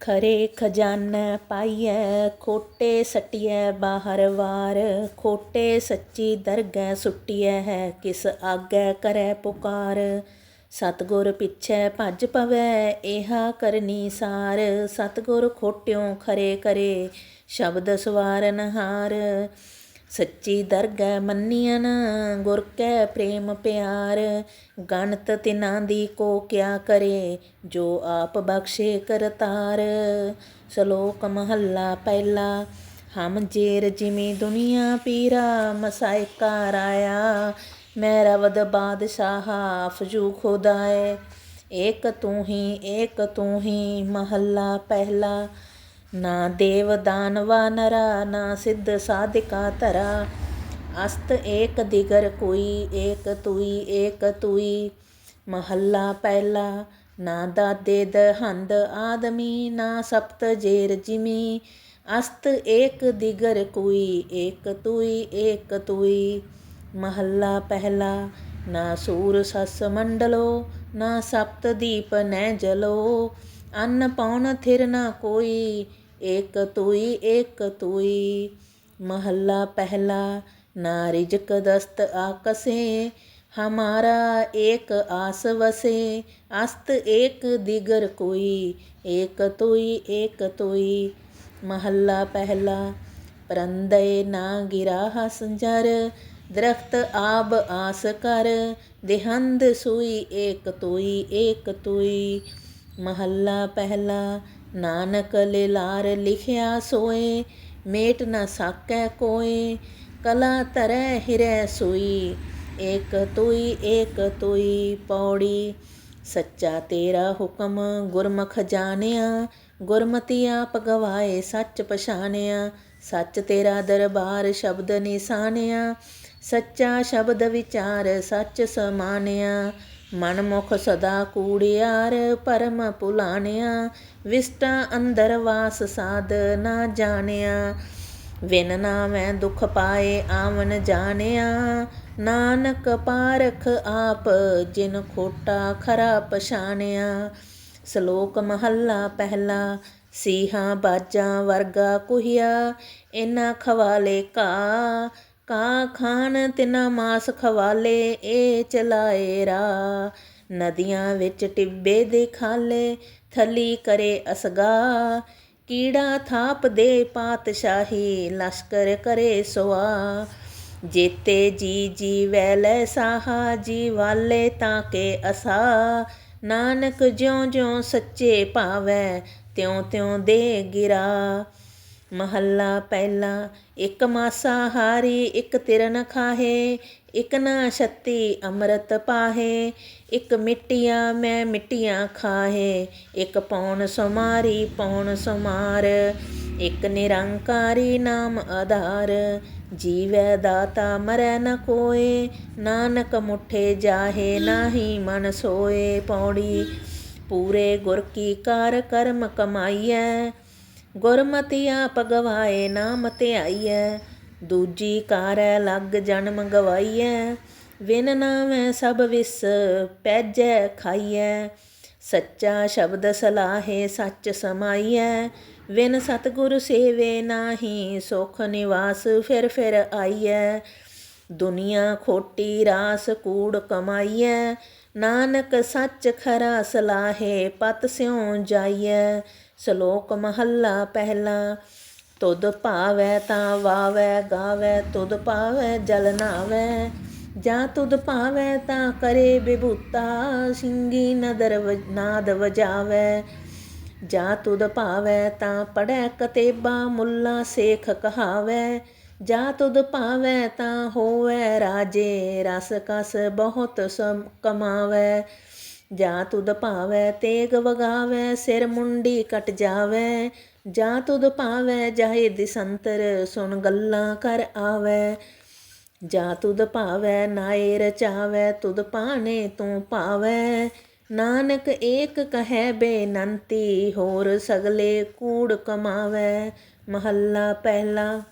ਖਰੇ ਖਜ਼ਾਨਾ ਪਾਈਐ, ਖੋਟੇ ਸਟਿਐ ਬਾਹਰ ਵਾਰ, ਖੋਟੇ ਸੱਚੀ ਦਰਗਹਿ ਸੁੱਟਿਐ ਹੈ ਕਿਸ ਆਗੈ ਕਰੈ ਪੁਕਾਰ। ਸਤਗੁਰ ਪਿੱਛੇ ਭੱਜ ਪਵੈ ਇਹਾ ਕਰਨੀ ਸਾਰ। ਸਤਗੁਰ ਖੋਟਿਓ ਖਰੇ ਕਰੇ, ਸ਼ਬਦ ਸਵਾਰਨ ਹਾਰ। ਸੱਚੀ ਦਰਗਹਿ ਮੰਨੀਐਨ ਗੁਰ ਕੈ ਪ੍ਰੇਮ ਪਿਆਰ। ਗਣਤ ਤਿਨਾਂ ਦੀ ਕੋ ਕਿਆ ਕਰੇ, ਜੋ ਆਪ ਬਖਸ਼ੇ ਕਰਤਾਰ। ਸ਼ਲੋਕ ਮਹੱਲਾ ਪਹਿਲਾ, ਹਮ ਜੇਰ ਜਿਵੇਂ ਦੁਨੀਆ ਪੀਰਾ, ਮਸਾਇਕਾ ਰਾਇਆ। ਮੈਂ ਰਵਦ ਬਾਦਸ਼ਾਹ ਅਫਜੂ ਖੁਦਾਏ। ਏਕ ਤੂੰ ਹੀ, ਏਕ ਤੂੰ ਹੀ, ਮਹੱਲਾ ਪਹਿਲਾ। ਨਾ ਦੇਵ ਦਾਨਵਾ ਨਰਾ ਨਾ ਸਿੱਧ ਸਾਧਿਕਾ ਧਰਾ। ਅਸਤ ਏਕ ਦਿਗਰ ਕੋਈ, ਏਕ ਤੁਈ ਏਕ ਤੁਈ। ਮਹੱਲਾ ਪਹਿਲਾ, ਨਾ ਦਾਦੇ ਦਹੰਦ ਆਦਮੀ, ਨਾ ਸਪਤ ਜੇਰ ਜਿਮੀ। ਅਸਤ ਏਕ ਦਿਗਰ ਕੋਈ, ਏਕ ਤੁਈ ਏਕ ਤੁਈ। ਮਹੱਲਾ ਪਹਿਲਾ, ਨਾ ਸੂਰ ਸਸ ਮੰਡਲੋ, ਨਾ ਸਪਤ ਦੀਪ ਨੈ ਜਲੋ। ਅੰਨ ਪਉਣ ਥਿਰ ਨਾ ਕੋਈ ਏਕ ਤੁਈ ਏਕ ਤੁਈ, ਮਹੱਲਾ ਪਹਿਲਾ ਨਾ ਰਿਜਕ ਦਸਤ ਆਕਸੇ, ਹਮਾਰਾ ਏਕ ਆਸ ਵਸੇ, ਅਸਤ ਏਕ ਦਿਗਰ ਕੋਈ, ਏਕ ਤੁਈ ਏਕ ਤੁਈ, ਮਹੱਲਾ ਪਹਿਲਾ, ਪਰੰਦੈ ਨਾ ਗਿਰਾ ਸੰਜਰ, ਦਰਖਤ ਆਬ ਆਸ ਕਰ, ਦੇਹੰਦ ਸੂਈ ਏਕ ਤੁਈ ਏਕ ਤੁਈ, ਮਹੱਲਾ ਪਹਿਲਾ ਨਾਨਕ ਲਿਲਾਰ ਲਿਖਿਆ ਸੋਏ, ਮੇਟ ਨਾ ਸਾਕੈ ਕੋਏ, ਕਲਾ ਤਰੈ ਹਿਰੈ ਸੂਈ, ਏਕ ਤੁਈ ਏਕ ਤੁਈ ਪੌੜੀ। ਸੱਚਾ ਤੇਰਾ ਹੁਕਮ ਗੁਰਮੁਖ ਜਾਣਿਆ, ਗੁਰਮਤਿ ਆਪ ਗਵਾਏ ਸੱਚ ਪਛਾਣਿਆ। ਸੱਚ ਤੇਰਾ ਦਰਬਾਰ ਸ਼ਬਦ ਨਿਸਾਨਿਆ, ਸੱਚਾ ਸ਼ਬਦ ਵਿਚਾਰ ਸੱਚ ਸਮਾਨਿਆ। ਮਨ ਮੁਖ ਸਦਾ ਕੂੜਿਆਰ ਪਰਮ ਭੁਲਾਣਿਆ ਵਿਸਟਾ ਅੰਦਰ ਵਾਸ ਸਾਧ ਨਾ ਜਾਣਿਆ। ਵਿਨ ਨਾਮੈ ਦੁਖ ਪਾਏ ਆਵਨ ਜਾਣਿਆ। ਨਾਨਕ ਪਾਰਖ ਆਪ ਜਿਨ ਖੋਟਾ ਖਰਾ ਪਛਾਣਿਆ। ਸ਼ਲੋਕ ਮਹੱਲਾ ਪਹਿਲਾ, ਸੀਹਾ ਬਾਜਾਂ ਵਰਗਾ ਕੁਹਿਆ ਇਨਾ ਖਵਾਲੇ ਕਾ। ਕਾ ਖਾਨ ਤਿਨਾ ਮਾਸ ਖਵਾਲੇ ਏ ਚਲਾਏ ਰਾ। ਨਦੀਆਂ ਵਿੱਚ ਟਿੱਬੇ ਦੇ ਖਾਲੇ, ਥਲੀ ਕਰੇ ਅਸਗਾ। ਕੀੜਾ ਥਾਪ ਦੇ ਪਾਤਸ਼ਾਹੀ, ਲਸ਼ਕਰ ਕਰੇ ਸੁਆ। ਜੇਤੇ ਜੀ ਜੀ ਵੈ ਲੈ ਸਾਹਾ, ਜੀ ਵਾਲੇ ਤਾਂ ਕੇ ਅਸਾ। ਨਾਨਕ ਜਿਉ ਜਿਉ ਸੱਚੇ ਭਾਵੈ, ਤਿਉ ਤਿਉ ਦੇ ਗਿਰਾ। ਮਹੱਲਾ ਪਹਿਲਾ, ਇੱਕ ਮਾਸਾਹਾਰੀ ਹਾਰੀ ਤਿਰ ਨ ਖਾਹੇ, ਇੱਕ ਨਾ ਛੱਤੀ ਅੰਮ੍ਰਿਤ ਪਾਹੇ, ਇੱਕ ਮਿੱਟੀਆਂ ਮੈਂ ਮਿੱਟੀਆਂ ਖਾਹੇ, ਇੱਕ ਪੌਣ ਸੁਮਾਰੀ ਪੌਣ ਸੁਮਾਰ ਇੱਕ ਨਿਰੰਕਾਰੀ ਨਾਮ ਆਧਾਰ, ਜੀਵੈ ਦਾਤਾ ਮਰੈ ਨ ਕੋਏ, ਨਾਨਕ ਮੁਠੇ ਜਾਹੇ, ਨਾਹੀ ਮਨ ਸੋਏ, ਪੌੜੀ ਪੂਰੇ ਗੁਰ ਕੀ ਕਾਰ ਕਰਮ ਕਮਾਈਐ ਗੁਰਮਤਿ ਆਪ ਗਵਾਏ ਨਾਮ ਧਿਆਈਐ। ਦੂਜੀ ਕਾਰੈ ਲੱਗ ਜਨਮ ਗਵਾਈਐ। ਵਿਨ ਨਾਮੈ ਸਭ ਵਿਸ ਪੈਜੈ ਖਾਈਐ। ਸੱਚਾ ਸ਼ਬਦ ਸਲਾਹੇ ਸੱਚ ਸਮਾਈਐ। ਵਿਨ ਸਤਗੁਰ ਸੇਵੇ ਨਾਹੀ, ਸੁਖ ਨਿਵਾਸ ਫਿਰ ਫਿਰ ਆਈਐ। ਦੁਨੀਆ ਖੋਟੀ ਰਾਸ ਕੂੜ ਕਮਾਈਐ। ਨਾਨਕ ਸੱਚ ਖਰਾ ਸਲਾਹੇ, ਪਤ ਸਿਉ ਜਾਈਐ। ਸ਼ਲੋਕ ਮਹੱਲਾ ਪਹਿਲਾ, ਤੁਧ ਭਾਵੈ ਤਾਂ ਵਾਵੈ, ਗਾਵੈ, ਤੁਧ ਭਾਵੈ ਜਲ ਨਾਵੈ। ਜਾਂ ਤੁਧ ਭਾਵੈ ਤਾਂ ਕਰੇ ਬਿਭੂਤਾ ਸਿੰਘੀ ਨਦਰ ਨਾਦ ਵਜਾਵੈ। ਜਾਂ ਤੁਧ ਭਾਵੈ ਤਾਂ ਪੜੈ ਕਤੇਬਾ, ਮੁੱਲਾ ਸੇਖ ਕਹਾਵੈ। ਜਾਂ ਤੁਧ ਭਾਵੈ ਤਾਂ ਹੋਵੈ ਰਾਜੇ, ਰਸ ਕਸ ਬਹੁਤ ਸਮ, ਕਮਾਵੈ। ਜਾਂ ਤੁਧ ਭਾਵੈ ਤੇਗ ਵਗਾਵੈ, ਸਿਰ ਮੁੰਡੀ ਕਟ ਜਾਵੈ। ਜਾਂ ਤੁਧ ਭਾਵੈ ਜਾਹੇ ਦਿਸੰਤਰ, ਸੁਣ ਗੱਲਾਂ ਕਰ ਆਵੈ। ਜਾਂ ਤੁਧ ਭਾਵੈ ਨਾਏ ਰਚਾਵੈ, ਤੁਧ ਪਾਣੇ ਤੂੰ ਭਾਵੈ ਨਾਨਕ ਏਕ ਕਹੈ ਬੇਨੰਤੀ, ਹੋਰ ਸਗਲੇ ਕੂੜ ਕਮਾਵੈ। ਮਹੱਲਾ ਪਹਿਲਾ,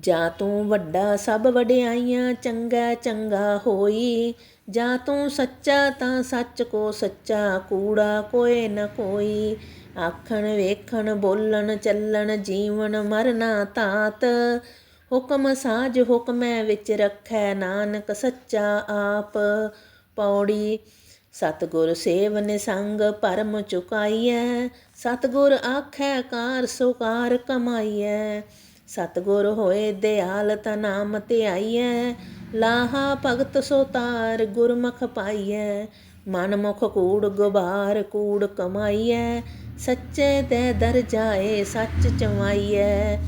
ਜਾਂ ਤੂੰ ਵੱਡਾ ਸਭ ਵਡਿਆਈਆਂ, ਚੰਗਾ ਚੰਗਾ ਹੋਈ। ਜਾਂ ਤੂੰ ਸੱਚਾ ਤਾਂ ਸੱਚ ਕੋ ਸੱਚਾ, ਕੂੜਾ ਕੋਏ ਨ ਕੋਈ। ਆਖਣ ਵੇਖਣ, ਬੋਲਣ ਚੱਲਣ, ਜੀਵਨ ਮਰਨਾ ਤਾਤ। ਹੁਕਮ ਸਾਜ ਹੁਕਮੈ ਵਿੱਚ ਰੱਖੈ ਨਾਨਕ ਸੱਚਾ ਆਪ। ਪੌੜੀ, ਸਤਗੁਰ ਸੇਵ ਨਿਸੰਗ ਪਰਮ ਚੁਕਾਈਐ। ਸਤਗੁਰ ਆਖੈ ਕਾਰ ਸੁਕਾਰ ਕਮਾਈਐ। ਸਤਗੁਰ ਹੋਏ ਦਿਆਲ ਤਾ ਨਾਮ ਧਿਆਈਐ। ਲਾਹਾ ਭਗਤ ਸੋ ਤਾਰ ਗੁਰਮੁਖ ਪਾਈਐ ਮਨ ਮੁਖ ਕੂੜ ਗੁਬਾਰ ਕੂੜ ਕਮਾਈਐ, ਸੱਚੇ ਤੇ ਦਰ ਜਾਏ ਸੱਚ ਚਮਾਈਐ,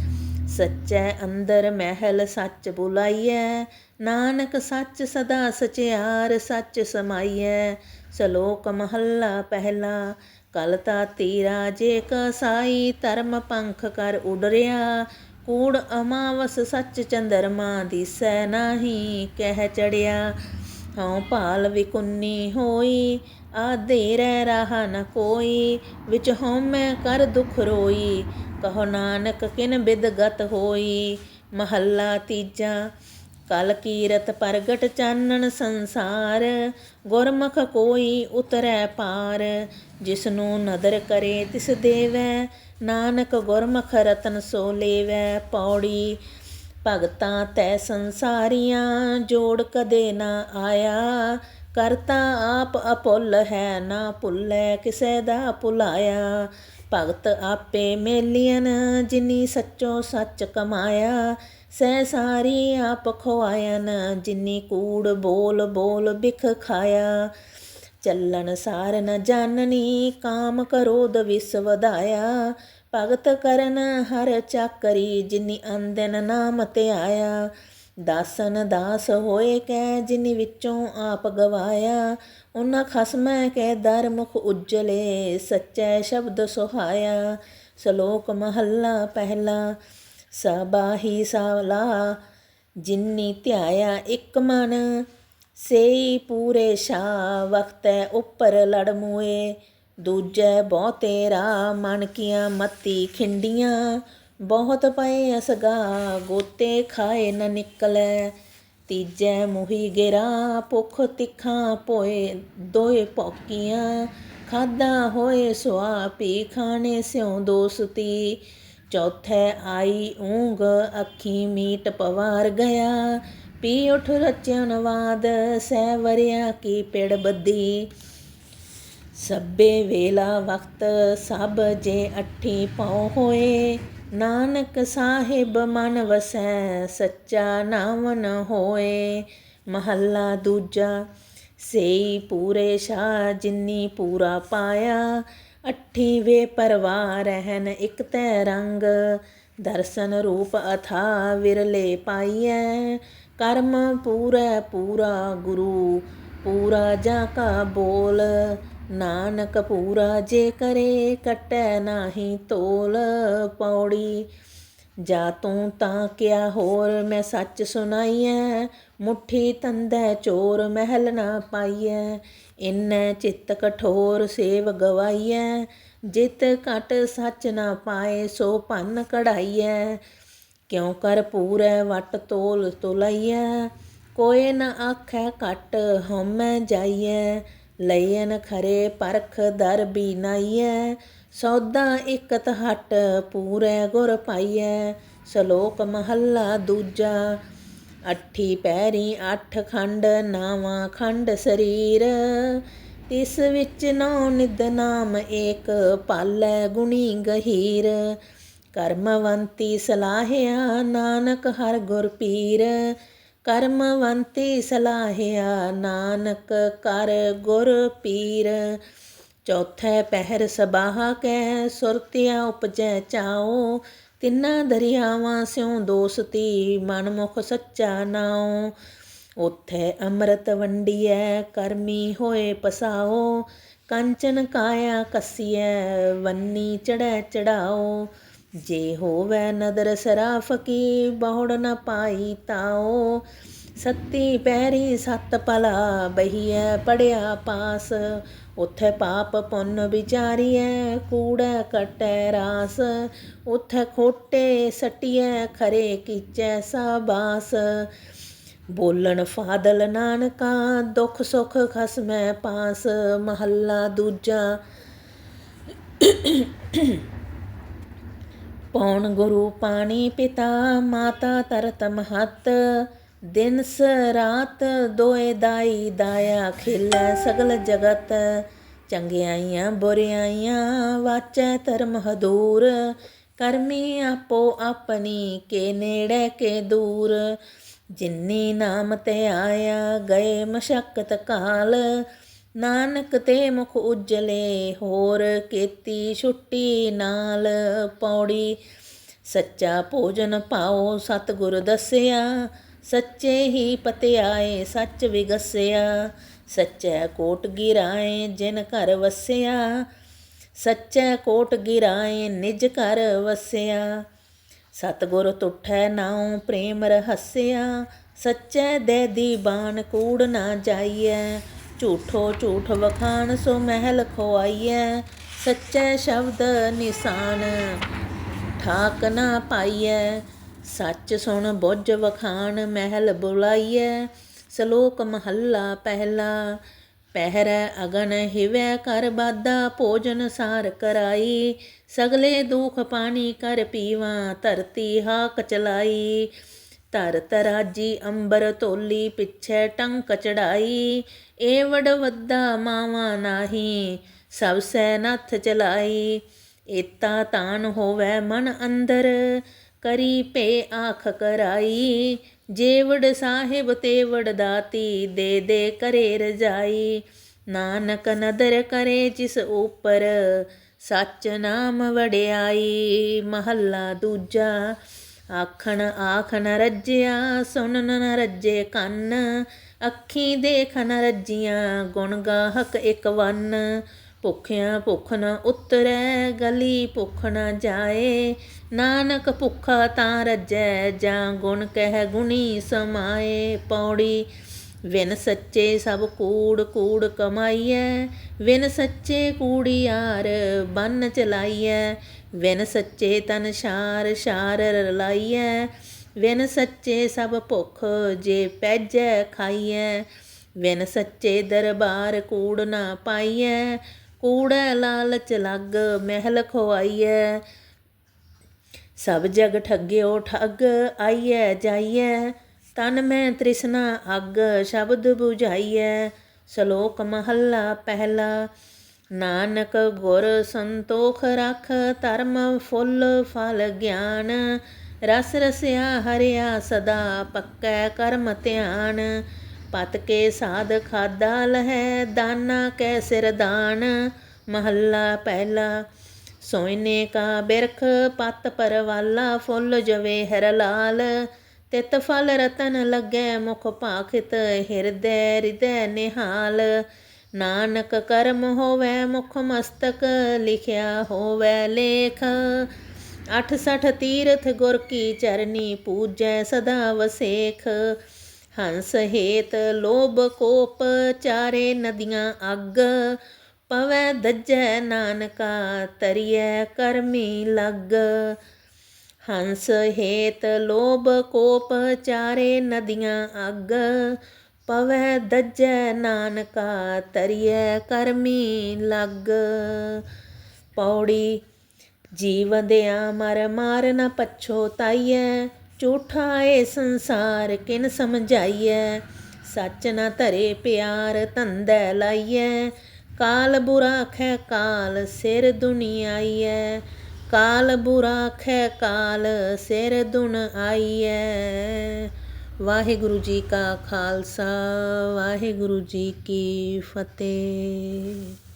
ਸੱਚੇ ਅੰਦਰ ਮਹਿਲ ਸੱਚ ਬੁਲਾਈਐ, ਨਾਨਕ ਸੱਚ ਸਦਾ ਸਚਿਆਰ ਸੱਚ ਸਮਾਈਐ, ਸ਼ਲੋਕ ਮਹੱਲਾ ਪਹਿਲਾ ਕਲ ਤਾ ਤੀਰਾ ਜੇ ਕਸਾਈ ਧਰਮ ਪੰਖ ਕਰ ਉਡਰਿਆ ਕੂੜ ਅਮਾਵਸ ਸੱਚ ਚੰਦਰਮਾ ਦਿਸੈ ਨਾਹੀ ਕਹਿ ਚੜਿਆ। ਹਉ ਭਾਲ ਵਿਕੁੰਨੀ ਹੋਈ ਆਧੇਰੈ ਰਹਾ ਨ ਕੋਈ, ਵਿੱਚ ਹਉਮੈ ਕਰ ਦੁਖ ਰੋਈ, ਕਹੋ ਨਾਨਕ ਕਿਨ ਬਿਦ ਗਤ ਹੋਈ। ਮਹੱਲਾ ਤੀਜਾ, ਕਲ ਕੀਰਤ ਪ੍ਰਗਟ ਚਾਨਣ ਸੰਸਾਰ, ਗੁਰਮੁਖ ਕੋਈ ਉਤਰੈ ਪਾਰ, ਜਿਸਨੂੰ ਨਦਰ ਕਰੇ ਤਿਸ ਦੇਵੈ ਨਾਨਕ ਗੁਰਮੁਖ ਰਤਨ ਸੋ ਲੇਵੈ ਪੌੜੀ, ਭਗਤਾਂ ਤੈ ਸੰਸਾਰੀਆਂ, ਜੋੜ ਕਦੇ ਨਾ ਆਇਆ। ਕਰਤਾ ਆਪ ਅਪੁੱਲ ਹੈ ਨਾ ਭੁੱਲੇ, ਕਿਸੇ ਦਾ ਭੁਲਾਇਆ। ਭਗਤ ਆਪੇ ਮੇਲੀਅਨ ਜਿਨੀ ਸੱਚੋ ਸੱਚ ਕਮਾਇਆ। ਸਹਿ ਸਾਰੀ ਆਪ ਖਵਾਇਨ ਜਿਨੀ ਕੂੜ ਬੋਲ ਬੋਲ ਬਿਖ ਖਾਇਆ। ਚੱਲਣ ਸਾਰ ਨ ਜਾਣਨੀ, ਕਾਮ ਕਰੋਦ ਵਿਸ ਵਧਾਇਆ। ਭਗਤ ਕਰਨ ਹਰ ਚਾਕਰੀ, ਜਿਨੀ ਅੰਦਨ ਨਾਮ ਤੇ ਆਇਆ ਦਾਸਨ ਦਾਸ ਹੋਏ ਕੈ ਜਿਨੀ ਵਿੱਚੋਂ ਆਪ ਗਵਾਇਆ। ਉਹਨਾਂ ਖਸਮੈ ਕੈ ਦਰ ਮੁਖ ਉਜਲੇ, ਸੱਚੈ ਸ਼ਬਦ ਸੁਹਾਇਆ। ਸ਼ਲੋਕ ਮਹੱਲਾ ਪਹਿਲਾ, ਸਬਾਹੀ ਸਾਵਲਾ ਜਿਨੀ ਧਿਆਇਆ ਇੱਕ ਮਨ। ਸੇਈ ਪੂਰੇ ਸ਼ਾ ਵਖਤੈ ਉੱਪਰ ਲੜ ਮੂਏ। ਦੂਜੈ ਬਹੁਤੇ ਰਾ ਮਨ ਕੀਆਂ ਮਤੀ ਖਿੰਡੀਆਂ। ਬਹੁਤ ਪਏ ਅਸਗਾ ਗੋਤੇ ਖਾਏ ਨ ਨਿਕਲੈ। ਤੀਜੈ ਮੁਹੀ ਗਿਰਾ ਭੁਖ ਤਿੱਖਾਂ ਪੋਏ ਦੋਏ ਪੌਕੀਆਂ ਖਾਦਾ ਹੋਏ ਸੁਆ ਪੀ ਖਾਣੇ ਸਿਉ ਦੋਸਤੀ। ਚੌਥੇ ਆਈ ਊਂਗ ਅੱਖੀ ਮੀਟ ਪਵਾਰ ਗਿਆ। ਪੀ ਉਠ ਰਚਿਆ ਨਵਾਦ, ਸਹਿ ਵਰਿਆ ਕੀ ਪੇੜ ਬੱਦੀ। ਸਭੇ ਵੇਲਾ ਵਕਤ, ਸਭ ਜੇ ਅੱਠੀ ਪਉ ਹੋਏ। ਨਾਨਕ ਸਾਹਿਬ ਮਨ ਵਸੈ, ਸੱਚਾ ਨਾਮ ਨ ਹੋਏ। ਮਹੱਲਾ ਦੂਜਾ, ਸੇਈ ਪੂਰੇ ਸ਼ਾ ਜਿੰਨੀ ਪੂਰਾ ਪਾਇਆ। ਅੱਠੀ ਵੇ ਪਰਵਾਰ ਰਹਿਨ ਇਕ ਤੈ ਰੰਗ, ਦਰਸ਼ਨ ਰੂਪ ਅਥਾ ਵਿਰਲੇ ਪਾਈਐ। ਕਰਮ ਪੂਰੈ ਪੂਰਾ ਗੁਰੂ, ਪੂਰਾ ਜਾ ਕਾ ਬੋਲ। ਨਾਨਕ ਪੂਰਾ ਜੇ ਕਰੇ ਕਟੈ ਨਾਹੀ ਤੋਲ। ਪੌੜੀ, ਜਾ ਤੂੰ ਤਾਂ ਕਿਆ ਹੋਰ ਮੈਂ ਸੱਚ ਸੁਣਾਈਐ? ਮੁਠੀ ਤੰਦੈ ਚੋਰ ਮਹਿਲ ਨਾ ਪਾਈਐ। ਇਨੈ ਚਿੱਤ ਕਠੋਰ ਸੇਵ ਗਵਾਈਐ। ਜਿਤ ਘਟ ਸੱਚ ਨਾ ਪਾਏ ਸੋ ਭੰਨ ਕਢਾਈਐ। ਕਿਉ ਕਰ ਪੂਰੈ ਵਟ ਤੋਲ ਤੁਲਈਐ? ਕੋਏ ਨ ਆਖੈ ਘਟ ਹਉਮੈ ਜਾਈਐ। ਲਈਨ ਖਰੇ ਪਰਖ ਦਰ ਬੀਨਾਈਐ। ਸੌਦਾ ਇਕਤ ਹਟ ਪੂਰੈ ਗੁਰ ਪਾਈਐ। ਸ਼ਲੋਕ ਮਹੱਲਾ ਦੂਜਾ, ਅੱਠੀ ਪੈਰੀ ਅੱਠ ਖੰਡ ਨਾਵਾਂ ਖੰਡ ਸਰੀਰ। ਤਿਸ ਵਿੱਚ ਨੌ ਨਿਦ ਨਾਮ ਏਕ ਪਾਲੈ ਗੁਣੀ ਗਹੀਰ। ਕਰਮਵੰਤੀ ਸਲਾਹਿਆ ਨਾਨਕ ਹਰ ਗੁਰ ਪੀਰ। ਕਰਮਵੰਤੀ ਸਲਾਹਿਆ ਨਾਨਕ ਕਰ ਗੁਰ ਪੀਰ। ਚੌਥੈ ਪਹਿਰ ਸਬਾਹਾ ਕੈ, ਸੁਰਤਿਆ ਉਪਜੈ ਚਾਓ ਤਿੰਨਾ ਦਰਿਆਵਾਂ ਸਿਉ ਦੋਸਤੀ, ਮਨਮੁਖ ਸੱਚਾ ਨਾਉ। ਉਥੇ ਅੰਮ੍ਰਿਤ ਵੰਡੀਐ, ਕਰਮੀ ਹੋਏ ਪਸਾਓ ਕੰਚਨ ਕਾਇਆ ਕਸੀਐ, ਵੰਨੀ ਚੜੈ ਚੜਾਓ ਜੇ ਹੋਵੇ ਨਦਰ ਸਰਾਫ ਕੀ, ਬਹੁੜ ਨ ਪਾਈ ਤਾਓ ਸੱਤੀ ਪੈਰੀ ਸੱਤ ਪਲਾ, ਬਹੀਐ ਪੜਿਆ ਪਾਸ। ਉਥੇ ਪਾਪ ਪੁੰਨ ਵਿਚਾਰੀਐ, ਕੂੜਾ ਕਟੈ ਰਾਸ। ਉਥੇ ਖੋਟੇ ਸਟਿਐ, ਖਰੇ ਕੀਚੈ ਸਾਬਾਸ। ਬੋਲਣ ਫਾਦਲ ਨਾਨਕਾ, ਦੁੱਖ ਸੁਖ ਖਸਮੈ ਪਾਸ। ਮਹੱਲਾ ਦੂਜਾ ਪੌਣ ਗੁਰੂ ਪਾਣੀ ਪਿਤਾ, ਮਾਤਾ ਤਰਤ ਮਹਤ। ਦਿਨਸ ਰਾਤ ਦੋਏ ਦਾਈ ਦਾਇਆ ਖਿਲੈ ਸਗਲ ਜਗਤ। ਚੰਗਿਆਈਆਂ ਬੁਰਿਆਈਆਂ ਵਾਚੈ ਧਰਮ ਹਦੂਰ। ਕਰਮੀ ਆਪੋ ਆਪਣੀ ਕੇ ਨੇੜੇ ਕੇ ਦੂਰ। ਜਿਨੀ ਨਾਮ ਤੇ ਆਇਆ ਗਏ ਮਸ਼ਕਤ ਕਾਲ। ਨਾਨਕ ਤੇ ਮੁਖ ਉਜਲੇ, ਹੋਰ ਕੀਤੀ ਛੁੱਟੀ ਨਾਲ ਪੌੜੀ। ਸੱਚਾ ਭੋਜਨ ਪਾਓ ਸਤਿਗੁਰ ਦੱਸਿਆ, ਸੱਚੇ ਹੀ ਪਤਿਆਏ ਸੱਚ ਵਿਗਸਿਆ। ਸੱਚੈ ਕੋਟ ਗਿਰਾਏ ਜਿਨ ਘਰ ਵਸਿਆ, ਸੱਚੈ ਕੋਟ ਗਿਰਾਏ ਨਿਜ ਘਰ ਵਸਿਆ। ਸਤਿਗੁਰ ਤੁਠੈ ਨਾਉ ਪ੍ਰੇਮ ਰਹੱਸਿਆ, ਸੱਚੈ ਦੇ ਦੀ ਬਾਣ ਕੂੜ ਨਾ ਜਾਈਐ। ਝੂਠੋ ਝੂਠ ਵਖਾਣ ਸੋ ਮਹਿਲ ਖੋਆਈਐ, ਸੱਚੈ ਸ਼ਬਦ ਨਿਸ਼ਾਨ। ਠਾਕ ਨਾ ਪਾਈਐ, ਸੱਚ ਸੁਣ ਬੁੱਝ ਵਖਾਣ ਮਹਿਲ ਬੁਲਾਈਐ, ਸ਼ਲੋਕ ਮਹੱਲਾ ਪਹਿਲਾ। ਪਹਿਰੈ ਅਗਨ ਹਿਵੈ ਕਰ ਬਾਦਾ, ਭੋਜਨ ਸਾਰ ਕਰਾਈ, ਸਗਲੇ ਦੁਖ ਪਾਣੀ ਕਰ ਪੀਵਾ, ਧਰਤੀ ਹਾਕ ਚਲਾਈ। ਧਰ ਤਰਾਜੀ ਅੰਬਰ ਤੋਲੀ ਪਿੱਛੇ ਟੰਕ ਚੜਾਈ ਏ ਵਡ ਵੱਦਾ ਮਾਵਾ ਨਾਹੀ, ਸਭ ਸੈ ਨਥ ਚਲਾਈ। ਏਤਾ ਤਾਨ ਹੋਵੇ ਮਨ ਅੰਦਰ, ਕਰੀ ਪੇ ਆਖ ਕਰਾਈ। ਜੇਵੜ ਸਾਹਿਬ ਤੇਵੜ ਦਾਤੀ, ਦੇ ਦੇ ਕਰੇ ਰਜਾਈ। ਨਾਨਕ ਨਦਰ ਕਰੇ ਜਿਸ ਉਪਰ, ਸੱਚ ਨਾਮ ਵੜਿਆਈ ਮਹੱਲਾ ਦੂਜਾ ਆਖਣ ਆਖ ਨ ਰੱਜਿਆ ਸੁਣਨ ਨ ਰੱਜੇ ਕੰਨ। ਅੱਖੀ ਦੇਖ ਨ ਰੱਜੀਆਂ, ਗੁਣ ਗਾਹਕ ਇੱਕ ਵੰਨ। ਭੁੱਖਿਆਂ ਭੁੱਖ ਨ ਉਤਰੈ, ਗਲੀ ਭੁੱਖ ਨ ਜਾਏ। ਨਾਨਕ ਭੁੱਖਾ ਤਾਂ ਰੱਜੈ, ਜਾਂ ਗੁਣ ਕਹਿ ਗੁਣੀ ਸਮਾਏ। ਪੌੜੀ ਵਿਨ ਸੱਚੇ ਸਭ ਕੂੜ ਕੂੜ ਕਮਾਈਐ, ਵਿਨ ਸੱਚੇ ਕੂੜਿਆਰ ਬੰਨ ਚਲਾਈਐ, ਵਿਨ ਸੱਚੇ ਤਨ ਸ਼ਾਰ ਸ਼ਾਰ ਰਲਾਈਐ, ਵਿਨ ਸੱਚੇ ਸਭ ਭੁੱਖ ਜੇ ਪੈਜੈ ਖਾਈਐ, ਵਿਨ ਸੱਚੇ ਦਰਬਾਰ ਕੂੜ ਨਾ ਪਾਈਐ, ਕੂੜੈ ਲਾਲਚ ਲੱਗ ਮਹਿਲ ਖਵਾਈਐ ਸਭ ਜਗ ਠੱਗਿਓ ਠੱਗ ਆਈਐ ਜਾਈਐ ਤਨ ਮੈਂ ਤ੍ਰਿਸ਼ਨਾ ਅੱਗ ਸ਼ਬਦ 부ਝਾਈਐ ਸ਼ਲੋਕ ਮਹੱਲਾ ਪਹਿਲਾ। ਨਾਨਕ ਗੁਰ ਸੰਤੋਖ ਰਖ, ਧਰਮ ਫੁੱਲ ਫਲ ਗਿਆਨ। ਰਸ ਰਸਿਆ ਹਰਿਆ ਸਦਾ ਪੱਕੈ ਕਰਮ ਧਿਆਨ। ਪਤ ਕੇ ਸਾਧ ਖਾਦਾ ਲਹੈ, ਦਾਨਾ ਕੈ ਸਿਰ ਦਾਨ। ਮਹੱਲਾ ਪਹਿਲਾ। ਸੋਇਨੇ ਕਾ ਬਿਰਖ, ਪਤ ਪਰਵਾਲਾ ਫੁੱਲ ਜਵੇ ਹਰ ਲਾਲ ਤਿਤ ਫਲ ਰਤਨ ਲੱਗੈ ਮੁਖ ਭਾਖਿਤ ਹਿਰਦੈ ਹਿਰਦੈ ਨਿਹਾਲ। ਨਾਨਕ ਕਰਮ ਹੋਵੇ ਮੁਖ ਮਸਤਕ, ਲਿਖਿਆ ਹੋਵੇ ਲੇਖ। 68 ਤੀਰਥ ਗੁਰ ਕੀ ਚਰਨੀ ਪੂਜੈ ਸਦਾ ਵਸੇਖ। ਹੰਸ ਹੇਤ ਲੋਭ ਕੋਪ ਚਾਰੇ ਨਦੀਆਂ ਅੱਗ। ਪਵੈ ਦੱਜੈ ਨਾਨਕਾ, ਤਰੀਐ ਕਰਮੀ ਲੱਗ। ਹੰਸ ਹੇਤ ਲੋਭ ਕੋਪ ਚਾਰੇ ਨਦੀਆਂ ਅੱਗ, ਪਵੈ ਦੱਜੈ ਨਾਨਕਾ ਤਰੀਐ ਕਰਮੀ ਲੱਗ। ਪੌੜੀ ਜੀਵਦਿਆਂ ਮਰ ਮਾਰ ਨ ਪਛੋਤਾਈਐ ਝੂਠਾ ਏ ਸੰਸਾਰ ਕਿਨ ਸਮਝਾਈਐ। ਸੱਚ ਨ ਧਰੇ ਪਿਆਰ ਧੰਦੈ ਲਾਈਐ, ਕਾਲ ਬੁਰਾ ਖੈ ਕਾਲ ਸਿਰ ਦੁਨੀਆਈਐ। ਕਾਲ ਬੁਰਾ ਖੈ ਕਾਲ, ਸਿਰ ਦੁਨ ਆਈਐ। ਵਾਹਿਗੁਰੂ ਜੀ ਕਾ ਖਾਲਸਾ, ਵਾਹਿਗੁਰੂ ਜੀ ਕੀ ਫਤਿਹ।